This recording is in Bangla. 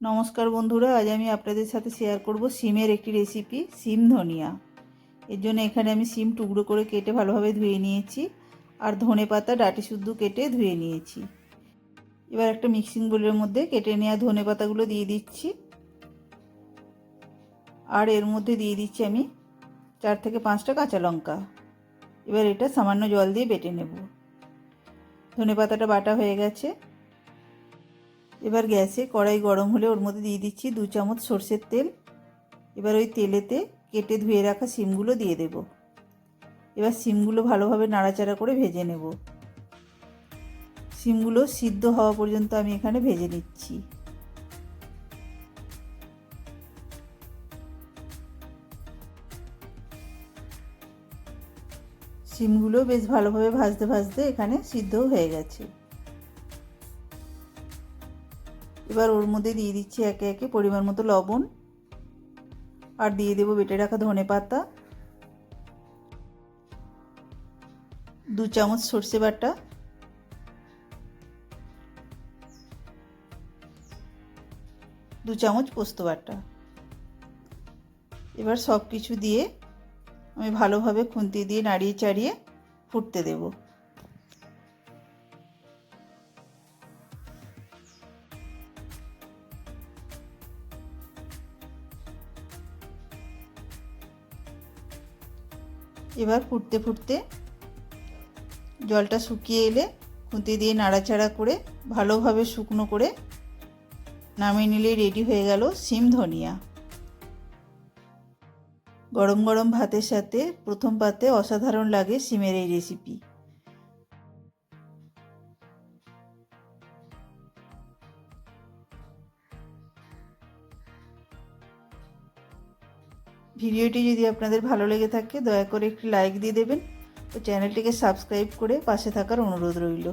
নমস্কার বন্ধুরা, আজ আমি আপনাদের সাথে শেয়ার করব সিমের একটি রেসিপি সিম ধনিয়া। এর জন্য এখানে আমি সিম টুকরো করে কেটে ভালোভাবে ধুয়ে নিয়েছি আর ধনে পাতা ডাটি শুদ্ধ কেটে ধুয়ে নিয়েছি। এবার একটা মিক্সিং বোলের মধ্যে কেটে নেওয়া ধনে পাতাগুলো দিয়ে দিচ্ছি। আর এর মধ্যে দিয়ে দিচ্ছি আমি চার থেকে পাঁচটা কাঁচা লঙ্কা। এবার এটা সামান্য জল দিয়ে বেটে নেব। ধনে পাতাটা বাটা হয়ে গেছে। এবার গ্যাসে কড়াই গরম হলে ওর মধ্যে দিয়ে দিচ্ছি দু চামচ সর্ষের তেল। এবার ওই তেলেতে কেটে ধুয়ে রাখা সিমগুলো দিয়ে দেব। এবার সিমগুলো ভালোভাবে নাড়াচাড়া করে ভেজে নেব। সিমগুলো সিদ্ধ হওয়া পর্যন্ত আমি এখানে ভেজে নিচ্ছি। সিমগুলো বেশ ভালোভাবে ভাজতে ভাজতে এখানে সিদ্ধ হয়ে গেছে। এবার ওর মধ্যে দিয়ে দিচ্ছি একে একে পরিমাণ মতো লবণ। আর দিয়ে দেবো বেটে রাখা ধনে পাতা। দু চামচ সর্ষে বাটা। দু চামচ পোস্ত বাটা। এবার সব কিছু দিয়ে আমি ভালোভাবে খুন্তি দিয়ে নাড়িয়ে চাড়িয়ে ফুটতে দেবো। এবার ফুটতে ফুটতে জলটা শুকিয়ে এলে খুঁতি দিয়ে নাড়াচাড়া করে ভালোভাবে শুকনো করে নামিয়ে নিলেই রেডি হয়ে গেল সিম ধনিয়া। গরম গরম ভাতের সাথে প্রথম পাতে অসাধারণ লাগে সিমের এই রেসিপি ভিডিওটি যদি আপনাদের ভালো লেগে থাকে, দয়া করে একটি লাইক দিয়ে দেবেন। ও চ্যানেলটিকে সাবস্ক্রাইব করে পাশে থাকার অনুরোধ রইল।